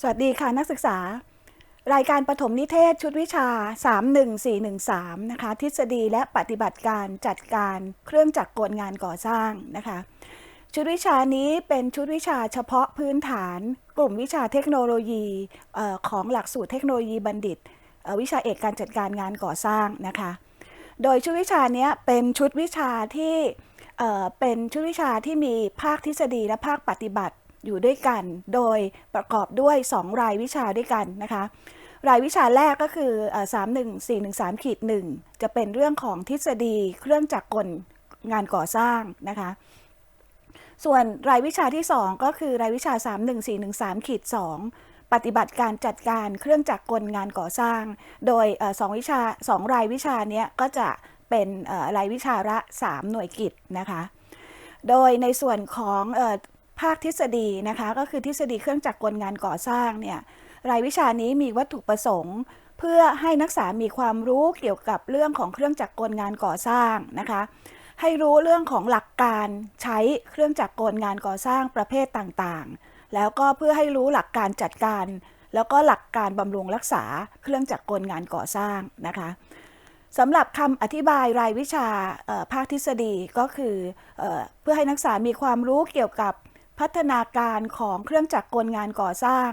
สวัสดีค่ะนักศึกษา รายการปฐมนิเทศชุดวิชา 31413 นะคะ ทฤษฎีและปฏิบัติการจัดการเครื่องจักรกลงานก่อสร้างนะคะ ชุดวิชานี้เป็นชุดวิชาเฉพาะพื้นฐาน กลุ่มวิชาเทคโนโลยีออของหลักสูตรเทคโนโลยีบัณฑิต วิชาเอกการจัดการงานก่อสร้างนะคะ โดยชุดวิชานี้เป็นชุดวิชาที่เอ่อเป็นชุดวิชาที่มีภาคทฤษฎีและภาคปฏิบัติ อยู่ด้วยกัน โดยประกอบด้วย 2 รายวิชาด้วยกันนะคะ รายวิชาแรกก็คือสามหนึ่งสี่หนึ่งสามขีดหนึ่งจะเป็นเรื่องของทฤษฎีเครื่องจักรกลงานก่อสร้างนะคะ ส่วนรายวิชาที่ 2 ก็คือรายวิชา 31413ขีด2ปฏิบัติการจัดการเครื่องจักรกลงานก่อสร้าง โดยสองวิชาสองรายวิชาเนี้ยก็จะเป็นรายวิชาละ 3 หน่วยกิจนะคะ โดยในส่วนของ ภาคทฤษฎีนะคะก็คือทฤษฎีเครื่องจักรกลงานก่อสร้างเนี่ยรายวิชานี้มีวัตถุประสงค์ เพื่อให้นักศึกษามีความรู้เกี่ยวกับเรื่องของเครื่องจักรกลงานก่อสร้างนะคะให้รู้เรื่องของหลักการใช้เครื่องจักรกลงานก่อสร้างประเภทต่างๆ แล้วก็เพื่อให้รู้หลักการจัดการ แล้วก็หลักการบำรุงรักษาเครื่องจักรกลงานก่อสร้างนะคะสำหรับคำอธิบายรายวิชาภาคทฤษฎีก็คือเอเพื่อให้นักศึกษามีความรู้เกี่ยวกับ พัฒนาการของเครื่องจักรกลงานก่อสร้าง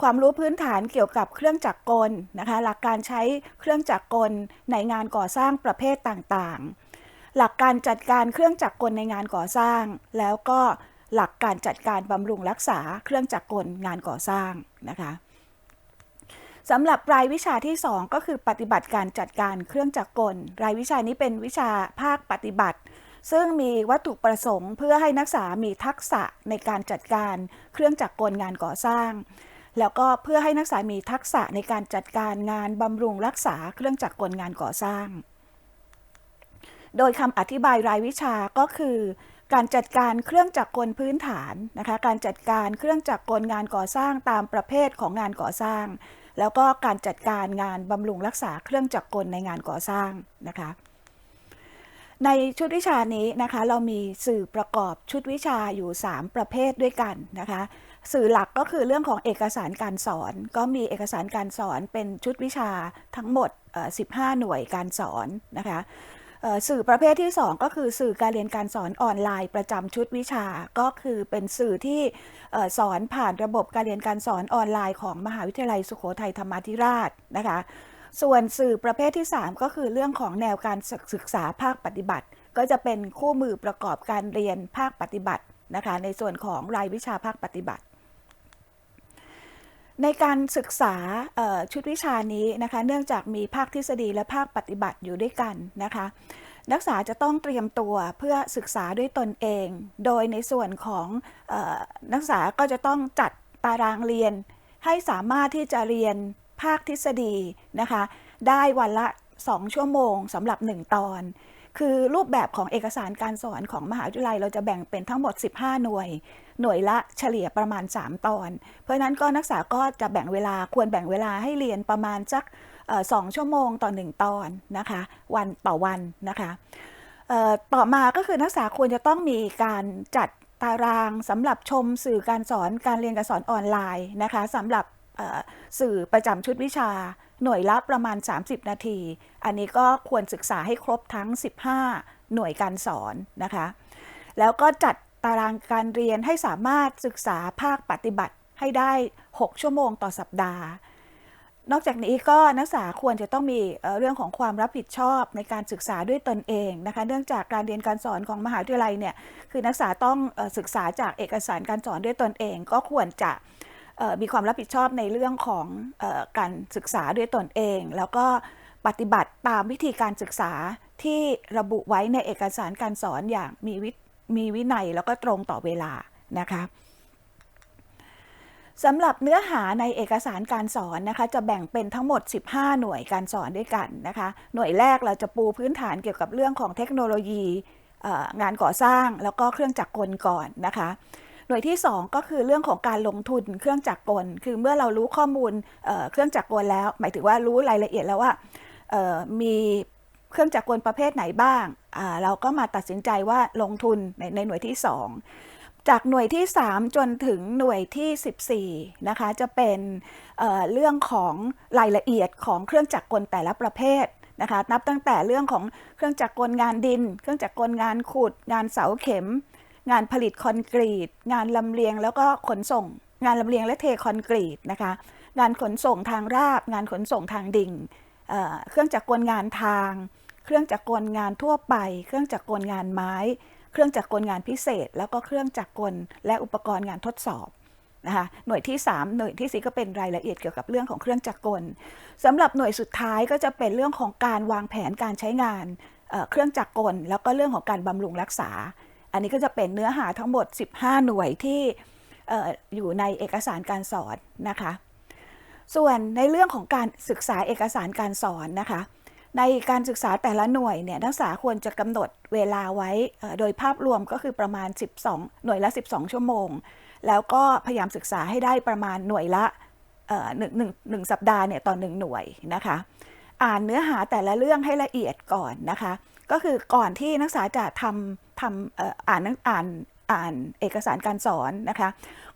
ความรู้พื้นฐานเกี่ยวกับเครื่องจักรกลนะคะ หลักการใช้เครื่องจักรกลในงานก่อสร้างประเภทต่างๆ หลักการจัดการเครื่องจักรกลในงานก่อสร้าง แล้วก็หลักการจัดการบำรุงรักษาเครื่องจักรกลงานก่อสร้างนะคะสำหรับรายวิชาที่ 2 ก็คือปฏิบัติการจัดการเครื่องจักรกล รายวิชานี้เป็นวิชาภาคปฏิบัติ ซึ่งมีวัตถุประสงค์ เพื่อให้นักศึกษามีทักษะในการจัดการเครื่องจักรกลงานก่อสร้าง แล้วก็เพื่อให้นักศึกษามีทักษะในการจัดการงานบำรุงรักษาเครื่องจักรกลงานก่อสร้าง โดยคำอธิบายรายวิชาก็คือการจัดการเครื่องจักรกลพื้นฐานนะคะ การจัดการเครื่องจักรกลงานก่อสร้างตามประเภทของงานก่อสร้าง แล้วก็การจัดการงานบำรุงรักษาเครื่องจักรกลในงานก่อสร้างนะคะ ในชุดวิชานี้นะคะ เรามีสื่อประกอบชุดวิชาอยู่ 3 ประเภทด้วยกันนะคะ สื่อหลักก็คือเรื่องของเอกสารการสอน ก็มีเอกสารการสอนเป็นชุดวิชาทั้งหมด 15 หน่วยการสอนนะคะสื่อประเภทที่ 2 ก็คือสื่อการเรียนการสอนออนไลน์ประจำชุดวิชา ก็คือเป็นสื่อที่สอนผ่านระบบการเรียนการสอนออนไลน์ของมหาวิทยาลัยสุโขทัยธรรมาธิราชนะคะ ส่วนสื่อประเภทที่ 3 ก็คือเรื่องของแนวการศึกษาภาคปฏิบัติ ก็จะเป็นคู่มือประกอบการเรียนภาคปฏิบัตินะคะในส่วนของรายวิชาภาคปฏิบัติ ในการศึกษาชุดวิชานี้นะคะเนื่องจากมีภาคทฤษฎีและภาคปฏิบัติอยู่ด้วยกันนะคะนักศึกษาจะต้องเตรียมตัวเพื่อศึกษาด้วยตนเอง โดยในส่วนของออนักศึกษาก็จะต้องจัดตารางเรียน ให้สามารถที่จะเรียน ภาคทฤษฎีนะคะ ได้วันละ 2 ชั่วโมงสำหรับ 1 ตอน คือรูปแบบของเอกสารการสอนของมหาวิทยาลัยเราจะแบ่งเป็นทั้งหมด 15 หน่วย หน่วยละเฉลี่ยประมาณ 3 ตอน เพราะนั้นก็นักศึกษาก็จะแบ่งเวลาควรแบ่งเวลาให้เรียนประมาณสักสองชั่วโมงต่อ 1 ตอนนะคะ วันต่อวันนะคะต่อมาก็คือนักศึกษาควรจะต้องมีการจัดตารางสำหรับชมสื่อการสอนการเรียนการสอนออนไลน์นะคะสำหรับ สื่อประจำชุดวิชา หน่วยละประมาณ 30 นาที อันนี้ก็ควรศึกษาให้ครบทั้ง 15 หน่วยการสอนนะคะ แล้วก็จัดตารางการเรียนให้สามารถศึกษาภาคปฏิบัติให้ได้ 6 ชั่วโมงต่อสัปดาห์ นอกจากนี้ก็นักศึกษาควรจะต้องมีเรื่องของความรับผิดชอบในการศึกษาด้วยตนเองนะคะ เนื่องจากการเรียนการสอนของมหาวิทยาลัยเนี่ย คือนักศึกษาต้องศึกษาจากเอกสารการสอนด้วยตนเอง ก็ควรจะ มีความรับผิดชอบในเรื่องของออการศึกษาด้วยตนเอง แล้วก็ปฏิบัติตามวิธีการศึกษาที่ระบุไว้ในเอกสารการสอนอย่างมีวิมีวินัยแล้วก็ตรงต่อเวลานะคะสำหรับเนื้อหาในเอกสารการสอนนะคะ จะแบ่งเป็นทั้งหมด 15 หน่วยการสอนด้วยกันนะคะ หน่วยแรกเราจะปูพื้นฐานเกี่ยวกับเรื่องของเทคโนโลยีงานก่อสร้างแล้วก็เครื่องจักรกลก่อนนะคะ หน่วยที่ 2 ก็คือเรื่องของการลงทุนเครื่องจักรกล คือเมื่อเรารู้ข้อมูลเเครื่องจักรกลแล้ว หมายถึงว่ารู้รายละเอียดแล้วว่ามีเครื่องจักรกลประเภทไหนบ้างาเราก็มาตัดสินใจว่าลงทุนในในหน่วยที่ 2 จากหน่วยที่ 3 จนถึงหน่วยที่ 14 นะคะ จะเป็นเเรื่องของรายละเอียดของเครื่องจักรกลแต่ละประเภทนะคะ นับตั้งแต่เรื่องของเครื่องจักรกลงานดิน เครื่องจักรกลงานขุด งานเสาเข็ม งานผลิตคอนกรีต งานลำเลียงแล้วก็ขนส่ง งานลำเลียงและเทคอนกรีตนะคะ งานขนส่งทางราบ งานขนส่งทางดิ่งเเครื่องจักรกลงานทาง เครื่องจักรกลงานทั่วไป เครื่องจักรกลงานไม้ เครื่องจักรกลงานพิเศษ แล้วก็เครื่องจักรกลและอุปกรณ์งานทดสอบนะคะหน่วยที่ 3 หน่วยที่ 4 ก็เป็นรายละเอียดเกี่ยวกับเรื่องของเครื่องจักรกลสำหรับหน่วยสุดท้ายก็จะเป็นเรื่องของการวางแผนการใช้งานเเครื่องจักรกล แล้วก็เรื่องของการบำรุงรักษา อันนี้ก็จะเป็นเนื้อหาทั้งหมด 15 หน่วยที่อยู่ในเอกสารการสอนนะคะ ส่วนในเรื่องของการศึกษาเอกสารการสอนนะคะ ในการศึกษาแต่ละหน่วยเนี่ยนักศึกษาควรจะกำหนดเวลาไว้โดยภาพรวมก็คือประมาณ 12 หน่วยละ 12 ชั่วโมง แล้วก็พยายามศึกษาให้ได้ประมาณหน่วยละหนึ่งหนึ่งหนึ่งสัปดาห์เนี่ยต่อหนึ่งหน่วยนะคะ อ่านเนื้อหาแต่ละเรื่องให้ละเอียดก่อนนะคะ ก็คือก่อนที่นักศึกษาจะทำ ทำอ่ออ่านอ่านอ่านเอกสารการสอนนะคะ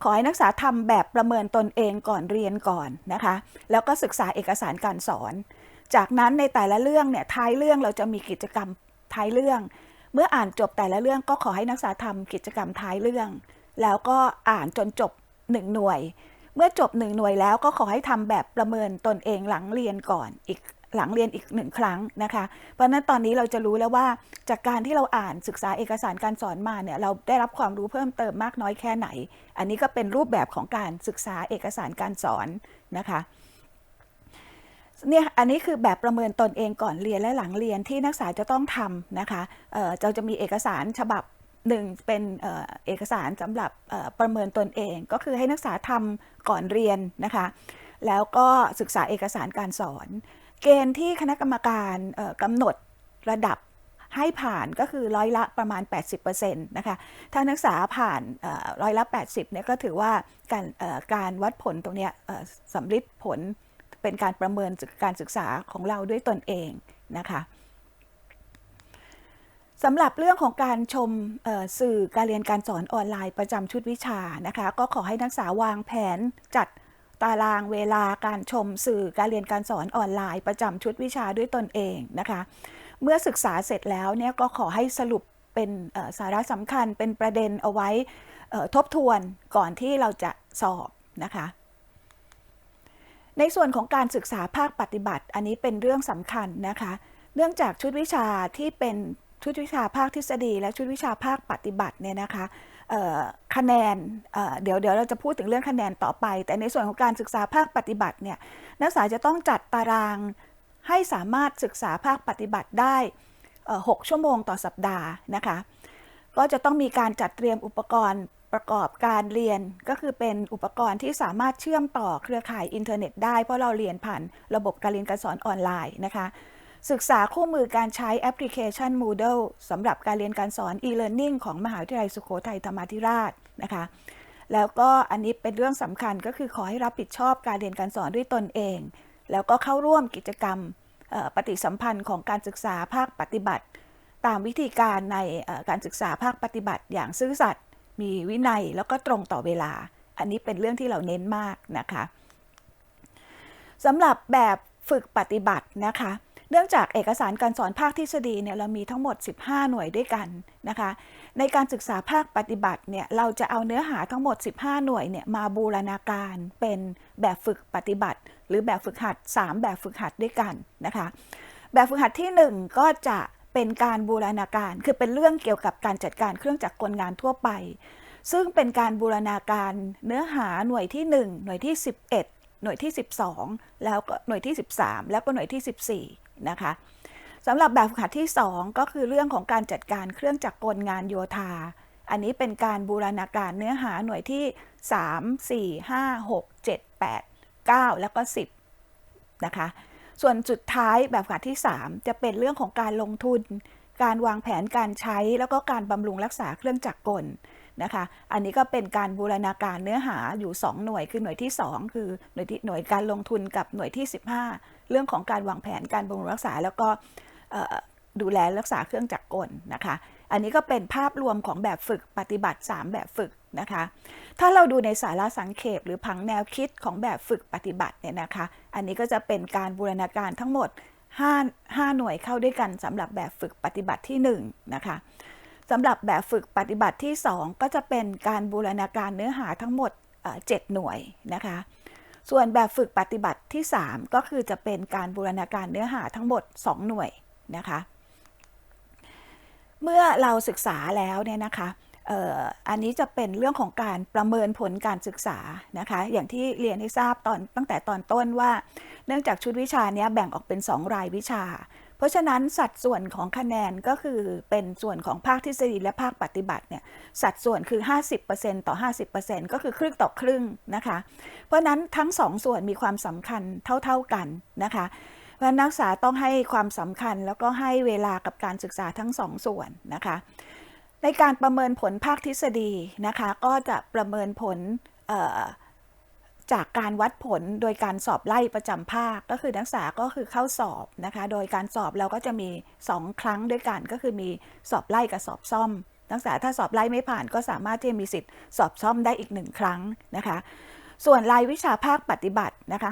ขอให้นักศึกษาทำแบบประเมินตนเองก่อนเรียนก่อนนะคะ แล้วก็ศึกษาเอกสารการสอน จากนั้นในแต่ละเรื่องเนี่ยท้ายเรื่องเราจะมีกิจกรรมท้ายเรื่อง เมื่ออ่านจบแต่ละเรื่องก็ขอให้นักศึกษาทำกิจกรรมท้ายเรื่อง แล้วก็อ่านจนจบหนึ่งหน่วย เมื่อจบหนึ่งหน่วยแล้วก็ขอให้ทำแบบประเมินตนเองหลังเรียนก่อนอีก หลังเรียนอีกหนึ่งครั้งนะคะ เพราะนั้นตอนนี้เราจะรู้แล้วว่าจากการที่เราอ่านศึกษาเอกสารการสอนมาเนี่ยเราได้รับความรู้เพิ่มเติมมากน้อยแค่ไหน อันนี้ก็เป็นรูปแบบของการศึกษาเอกสารการสอนนะคะเนี่ยอันนี้คือแบบประเมินตนเองก่อนเรียนและหลังเรียนที่นักศึกษาจะต้องทำนะคะเออเราจะมีเอกสารฉบับหนึ่งเป็นเอกสารสำหรับประเมินตนเอง ก็คือให้นักศึกษาทำก่อนเรียนนะคะ แล้วก็ศึกษาเอกสารการสอน เกณฑ์ที่คณะกรรมการกำหนดระดับให้ผ่านก็คือร้อยละประมาณ 80%นะคะถ้านักศึกษาผ่านร้อยละ 80เนี่ยก็ถือว่าการการวัดผลตรงนี้สำลิดผลเป็นการประเมินการศึกษาของเราด้วยตนเองนะคะสำหรับเรื่องของการชมสื่อการเรียนการสอนออนไลน์ประจำชุดวิชานะคะ ก็ขอให้นักศึกษาวางแผนจัด ตารางเวลาการชมสื่อการเรียนการสอนออนไลน์ประจำชุดวิชาด้วยตนเองนะคะ เมื่อศึกษาเสร็จแล้วเนี่ยก็ขอให้สรุปเป็นสาระสำคัญเป็นประเด็นเอาไว้ทบทวนก่อนที่เราจะสอบนะคะ ในส่วนของการศึกษาภาคปฏิบัติ อันนี้เป็นเรื่องสำคัญนะคะ เนื่องจากชุดวิชาที่เป็นชุดวิชาภาคทฤษฎีและชุดวิชาภาคปฏิบัติเนี่ยนะคะ คะแนนเเดี๋ยวเดี๋ยวเราจะพูดถึงเรื่องคะแนนต่อไป แต่ในส่วนของการศึกษาภาคปฏิบัติเนี่ยนักศึกษาจะต้องจัดตารางให้สามารถศึกษาภาคปฏิบัติได้ 6 ชั่วโมงต่อสัปดาห์นะคะก็จะต้องมีการจัดเตรียมอุปกรณ์ประกอบการเรียนก็คือเป็นอุปกรณ์ที่สามารถเชื่อมต่อเครือข่ายอินเทอร์เน็ตได้เพราะเราเรียนผ่านระบบการเรียนการสอนออนไลน์นะคะ ศึกษาคู่มือการใช้แอปพลิเคชัน Moodle สำหรับการเรียนการสอน e-learning ของมหาวิทยาลัยสุโขทัยธรรมาธิราชนะคะ แล้วก็อันนี้เป็นเรื่องสำคัญก็คือขอให้รับผิดชอบการเรียนการสอนด้วยตนเอง แล้วก็เข้าร่วมกิจกรรมปฏิสัมพันธ์ของการศึกษาภาคปฏิบัติ ตามวิธีการในการศึกษาภาคปฏิบัติ อย่างซื่อสัตย์มีวินัยแล้วก็ตรงต่อเวลา อันนี้เป็นเรื่องที่เราเน้นมากนะคะสำหรับแบบฝึกปฏิบัตินะคะ เนื่องจากเอกสารการสอนภาคทฤษฎีเนี่ยเรามีทั้งหมด 15 หน่วยด้วยกันนะคะ ในการศึกษาภาคปฏิบัติเนี่ยเราจะเอาเนื้อหาทั้งหมด 15 หน่วยเนี่ยมาบูรณาการเป็นแบบฝึกปฏิบัติ หรือแบบฝึกหัด 3 แบบฝึกหัดด้วยกันนะคะ แบบฝึกหัดที่ 1 ก็จะเป็นการบูรณาการ คือเป็นเรื่องเกี่ยวกับการจัดการเครื่องจักรกลงานทั่วไป ซึ่งเป็นการบูรณาการเนื้อหาหน่วยที่ 1 หน่วยที่ 11 หน่วยที่ 12 แล้วก็หน่วยที่ 13 แล้วก็หน่วยที่ 14 นะคะสำหรับแบบฝึกหัดที่ 2 ก็คือเรื่องของการจัดการเครื่องจักรกลงานโยธา อันนี้เป็นการบูรณาการเนื้อหาหน่วยที่ 3 4 5 6 7 8 9 แล้วก็ 10 นะคะ ส่วนสุดท้ายแบบฝึกหัดที่ 3 จะเป็นเรื่องของการลงทุน การวางแผนการใช้แล้วก็การบำรุงรักษาเครื่องจักรกลนะคะ อันนี้ก็เป็นการบูรณาการเนื้อหาอยู่ 2 หน่วย คือหน่วยที่ 2 คือหน่วยที่หน่วยการลงทุนกับหน่วยที่ 15 เรื่องของการวางแผนการบำรุงรักษา แล้วก็ดูแลรักษาเครื่องจักรกลนะคะ อันนี้ก็เป็นภาพรวมของแบบฝึกปฏิบัติ 3 แบบฝึกนะคะ ถ้าเราดูในสาระสังเขปหรือผังแนวคิดของแบบฝึกปฏิบัติเนี่ยนะคะ อันนี้ก็จะเป็นการบูรณาการทั้งหมด 5 5 หน่วยเข้าด้วยกันสำหรับแบบฝึกปฏิบัติที่1นะคะสำหรับแบบฝึกปฏิบัติที่ 2 ก็จะเป็นการบูรณาการเนื้อหาทั้งหมดเอ่อ7หน่วยนะคะ ส่วนแบบฝึกปฏิบัติที่ 3 ก็คือจะเป็นการบูรณาการเนื้อหาทั้งหมด 2 หน่วยนะคะ เมื่อเราศึกษาแล้วเนี่ยนะคะอ,อ,อันนี้จะเป็นเรื่องของการประเมินผลการศึกษานะคะ อย่างที่เรียนให้ทราบตอนตั้งแต่ตอนต้นว่า เนื่องจากชุดวิชานี้แบ่งออกเป็น 2 รายวิชา เพราะฉะนั้นสัดส่วนของคะแนนก็คือเป็นส่วนของภาคทฤษฎีและภาคปฏิบัติเนี่ยสัดส่วนคือ 50%ต่อ 50%ก็คือครึ่งต่อครึ่งนะคะ เพราะนั้นทั้งสองส่วนมีความสำคัญเท่า ๆกันนะคะเพราะฉะนั้นนักศึกษาต้องให้ความสำคัญแล้วก็ให้เวลากับการศึกษาทั้งสองส่วนนะคะ ในการประเมินผลภาคทฤษฎีนะคะ ก็จะประเมินผลเอ่อ จากการวัดผลโดยการสอบไล่ประจำภาคก็คือนักศึกษาก็คือเข้าสอบนะคะ โดยการสอบเราก็จะมี 2 ครั้งด้วยกันก็คือมีสอบไล่กับสอบซ่อม นักศึกษาถ้าสอบไล่ไม่ผ่านก็สามารถที่จะมีสิทธิ์สอบซ่อมได้อีกหนึ่งครั้งนะคะ ส่วนรายวิชาภาคปฏิบัตินะคะ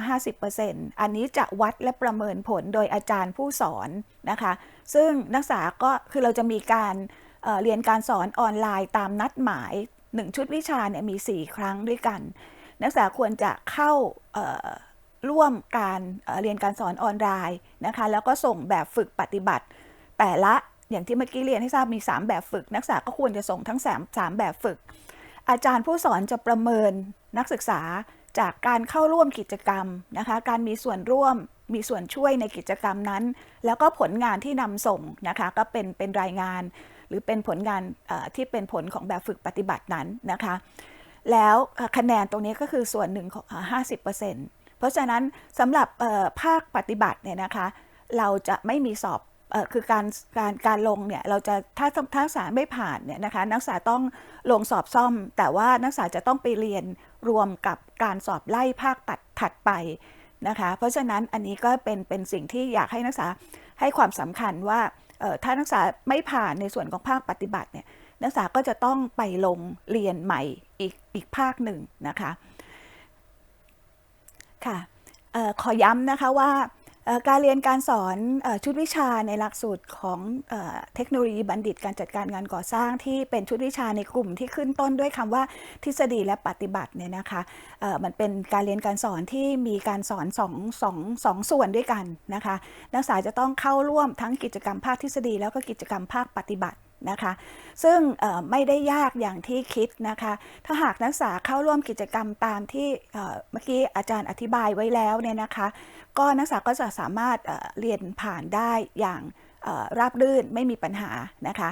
50%อันนี้จะวัดและประเมินผลโดยอาจารย์ผู้สอนนะคะ ซึ่งนักศึกษาก็คือเราจะมีการเเรียนการสอนออนไลน์ตามนัดหมาย 1 ชุดวิชาเนี่ยมี 4 ครั้งด้วยกัน นักศึกษาควรจะเข้าร่วมการเเรียนการสอนออนไลน์นะคะแล้วก็ส่งแบบฝึกปฏิบัติ แต่ละอย่างที่เมื่อกี้เรียนให้ทราบมี 3 แบบฝึก นักศึกษาก็ควรจะส่งทั้ง 3 3 แบบฝึก อาจารย์ผู้สอนจะประเมินนักศึกษาจากการเข้าร่วมกิจกรรมนะคะการมีส่วนร่วมมีส่วนช่วยในกิจกรรมนั้น แล้วก็ผลงานที่นำส่งนะคะก็เป็นเป็นรายงาน หรือเป็นผลงานที่เป็นผลของแบบฝึกปฏิบัตินั้นนะคะ แล้วคะแนนตรงนี้ก็คือส่วนหนึ่งของห้าสิบเปอร์เซ็นต์เพราะฉะนั้นสำหรับภาคปฏิบัติเนี่ยนะคะ เราจะไม่มีสอบอคือการการการลงเนี่ยเราจะถ้าถ้านักษาไม่ผ่านเนี่ยนะคะนักศึกษาต้องลงสอบซ่อม แต่ว่านักศึกษาจะต้องไปเรียนรวมกับการสอบไล่ภาคตัดถัดไปนะคะ เพราะฉะนั้นอันนี้ก็เป็นเป็นสิ่งที่อยากให้นักศึกษาให้ความสำคัญว่า ถ้านักศึกษาไม่ผ่านในส่วนของภาคปฏิบัติเนี่ยนักศึกษาก็จะต้องไปลงเรียนใหม่อีกอีกภาคหนึ่งนะคะค่ะออขอย้ำนะคะว่า การเรียนการสอนอชุดวิชาในหลักสูตรของเอเทคโนโลยีบัณฑิตการจัดการงานก่อสร้างที่เป็นชุดวิชาในกลุ่มที่ขึ้นต้นด้วยคำว่าทฤษฎีและปฏิบัติเนี่ยนะคะเอ่อมันเป็นการเรียนการสอนที่มีการสอนสองสองสองส่วนด้วยกันนะคะนักศึกษาจะต้องเข้าร่วมทั้งกิจกรรมภาคทฤษฎีแล้วก็กิจกรรมภาคปฏิบัติ นะคะ ซึ่งไม่ได้ยากอย่างที่คิดนะคะ ถ้าหากนักศึกษาเข้าร่วมกิจกรรมตามที่เมื่อกี้อาจารย์อธิบายไว้แล้วเนี่ยนะคะ ก็นักศึกษาก็จะสามารถเรียนผ่านได้อย่างราบรื่นไม่มีปัญหานะคะ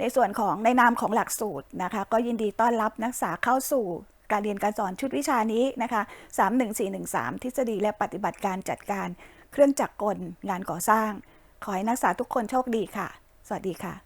ในส่วนของในนามของหลักสูตรนะคะ ก็ยินดีต้อนรับนักศึกษาเข้าสู่การเรียนการสอนชุดวิชานี้นะคะ 31413 ทฤษฎีและปฏิบัติการจัดการเครื่องจักรกลงานก่อสร้าง ขอให้นักศึกษาทุกคนโชคดีค่ะ สวัสดีค่ะ